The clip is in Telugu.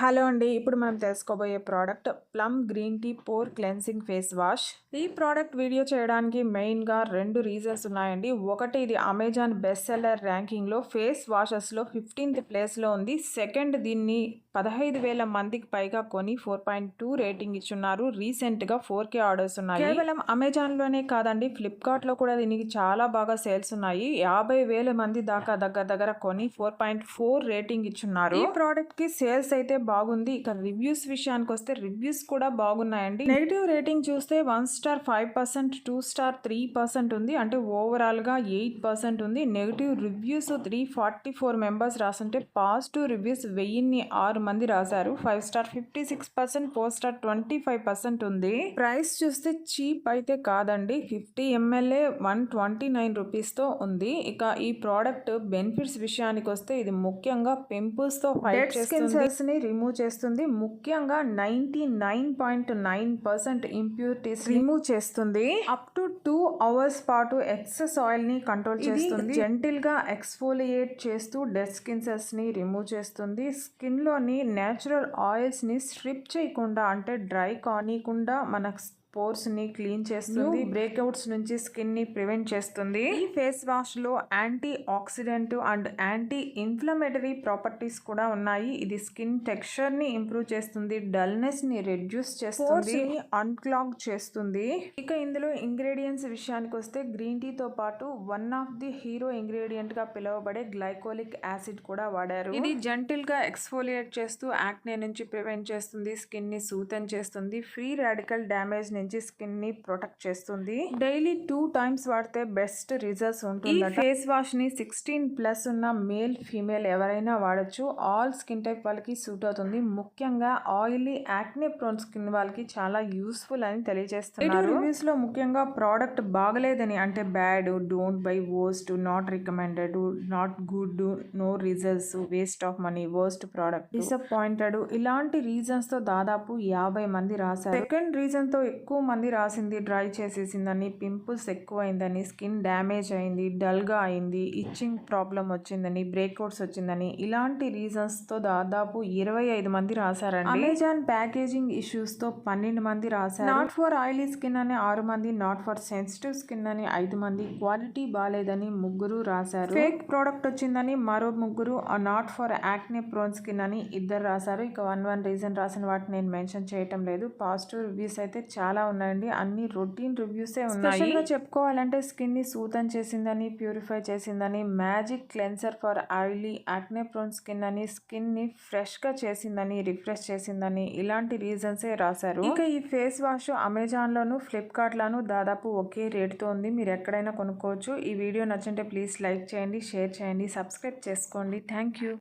హలో అండి ఇప్పుడు మనం తెలుసుకోబోయే product plum green tea pore cleansing face wash. ఈ ప్రోడక్ట్ వీడియో చేయడానికి మెయిన్గా రెండు రీజన్స్ ఉన్నాయండి. ఒకటి ఇది అమెజాన్ బెస్ట్ సెల్లర్ ర్యాంకింగ్లో ఫేస్ వాషెస్లో ఫిఫ్టీన్త్ ప్లేస్లో ఉంది. సెకండ్ దీన్ని పదహైదు వేల మందికి పైగా కొని ఫోర్ పాయింట్ టూ రేటింగ్ ఇచ్చున్నారు. రీసెంట్గా ఫోర్ కే ఆర్డర్స్ ఉన్నాయి. కేవలం అమెజాన్లోనే కాదండి ఫ్లిప్కార్ట్లో కూడా దీనికి చాలా బాగా సేల్స్ ఉన్నాయి. యాభై వేల మంది దాకా దగ్గర దగ్గర కొని ఫోర్ పాయింట్ ఫోర్ రేటింగ్ ఇచ్చున్నారు. ఈ ప్రోడక్ట్కి సేల్స్ అయితే బాగుంది. ఇక రివ్యూస్ విషయానికి వస్తే రివ్యూస్ కూడా బాగున్నాయండి. నెగిటివ్ రేటింగ్ చూస్తే one star five percent two star three percent ఉంది. అంటే ఓవరాల్గా ఎయిట్ పర్సెంట్ ఉంది. Negative reviews three forty four members రాసుంటే positive reviews వెయ్యిన్ని ఆరు మంది రాశారు. Five star fifty six percent four star twenty five percent ఉంది. ప్రైస్ చూస్తే చీప్ అయితే కాదండి. Fifty MLA one twenty nine రూపీస్తో ఉంది. ఇక ఈ ప్రోడక్ట్ బెనిఫిట్స్ విషయానికి వస్తే ఇది ముఖ్యంగా పింపుల్స్తో ఫైట్ని రిమూవ్ చేస్తుంది. ముఖ్యంగా ninety nine point nine percent impurities remove చేస్తుంది. అప్ టు టూ అవర్స్ పాటు ఎక్సెస్ ఆయిల్ని కంట్రోల్ చేస్తుంది. జెంటిల్గా ఎక్స్ఫోలియేట్ చేస్తూ డెడ్ స్కిన్ సెల్స్ని రిమూవ్ చేస్తుంది. స్కిన్లోని నేచురల్ ఆయిల్స్ని స్ట్రిప్ చేయకుండా అంటే డ్రై కానీయకుండా మన పోర్స్ని క్లీన్ చేస్తుంది బ్రేక్అవుట్స్ నుంచి స్కిన్ని ప్రివెంట్ చేస్తుంది. ఈ face వాష్లో antioxidant and anti inflammatory properties కూడా ఉన్నాయి. ఇది స్కిన్ టెక్స్చర్ని ఇంప్రూవ్ చేస్తుంది డల్నెస్ని రెడ్యూస్ చేస్తుంది అన్క్లాగ్ చేస్తుంది. ఇక ఇందులో ఇంగ్రీడియంట్స్ విషయానికి వస్తే గ్రీన్ టీ తో పాటు వన్ ఆఫ్ ది హీరో ఇంగ్రీడియంట్గా పిలువబడే గ్లైకోలిక్ యాసిడ్ కూడా వాడారు. ఇది జెంటిల్గా ఎక్స్ఫోలియేట్ చేస్తూ యాక్నే నుంచి ప్రివెంట్ చేస్తుంది స్కిన్ని సూతన్ చేస్తుంది ఫ్రీ రాడికల్ డ్యామేజ్ నుంచి స్కిన్ని ప్రొటెక్ట్ చేస్తుంది. డైలీ టూ టైమ్స్ వాడితే బెస్ట్ రిజల్ట్స్ ఉంటుంది ఫేస్ వాష్ని సిక్స్టీన్ ప్లస్ ఉన్న మేల్ ఫీమేల్ ఎవరైనా వాడచ్చు. ఆల్ స్కిన్ టైప్ వాళ్ళకి సూట్ అవుతుంది. ముఖ్యంగా ఆయిలీ యాక్నే ప్రోన్ స్కిన్ వాళ్ళకి చాలా యూస్ఫుల్ అని తెలియజేస్తున్నారు. రివ్యూస్లో ముఖ్యంగా ప్రోడక్ట్ బాగలేదని అంటే bad don't buy worst not recommended not good no results waste of money worst product. Disappointed. ఇలాంటి రీజన్స్తో దాదాపు యాభై మంది రాశారు. సెకండ్ రీజన్తో ఎక్కువ మంది రాసింది డ్రై చేసేసిందని పింపుల్స్ ఎక్కువైందని స్కిన్ డ్యామేజ్ అయింది డల్గా అయింది ఇచ్చింగ్ ప్రాబ్లం వచ్చిందని బ్రేక్అవుట్స్ వచ్చిందని ఇలాంటి రీజన్స్తో దాదాపు ఇరవై ఐదు మంది రాశారండి. అమెజాన్ ప్యాకేజింగ్ ఇష్యూస్తో పన్నెండు మంది రాశారు. నాట్ ఫర్ ఆయిలీ స్కిన్ అని ఆరు మంది నాట్ ఫర్ సెన్సిటివ్ స్కిన్ అని ఐదు మంది క్వాలిటీ బాగాలేదని ముగ్గురు రాశారు. ఫేక్ ప్రోడక్ట్ వచ్చిందని మరో ముగ్గురు not for acne prone skin అని ఇద్దరు రాశారు. ఇక వన్ వన్ రీజన్ రాసిన వాటిని నేను మెన్షన్ చేయటం లేదు. పాజిటివ్ రివ్యూస్ అయితే చాలా ఉన్నాయండి. అన్ని రొటీన్ రివ్యూసే ఉన్నాయి. చెప్పుకోవాలంటే స్కిన్ని సూతన్ చేసిందని ప్యూరిఫై చేసిందని magic cleanser for oily acne prone skin అని స్కిన్ని ఫ్రెష్గా చేసిందని రిఫ్రెష్ చేసిందని ఇలాంటి రీజన్సే రాశారు. ఇంకా ఈ ఫేస్ వాష్ అమెజాన్ లోను ఫ్లిప్కార్ట్ లోను దాదాపు ఒకే రేటుతో ఉంది. మీరు ఎక్కడైనా కొనుక్కోవచ్చు. ఈ వీడియో నచ్చింటే ప్లీజ్ లైక్ చేయండి షేర్ చేయండి సబ్స్క్రైబ్ చేసుకోండి. Thank you.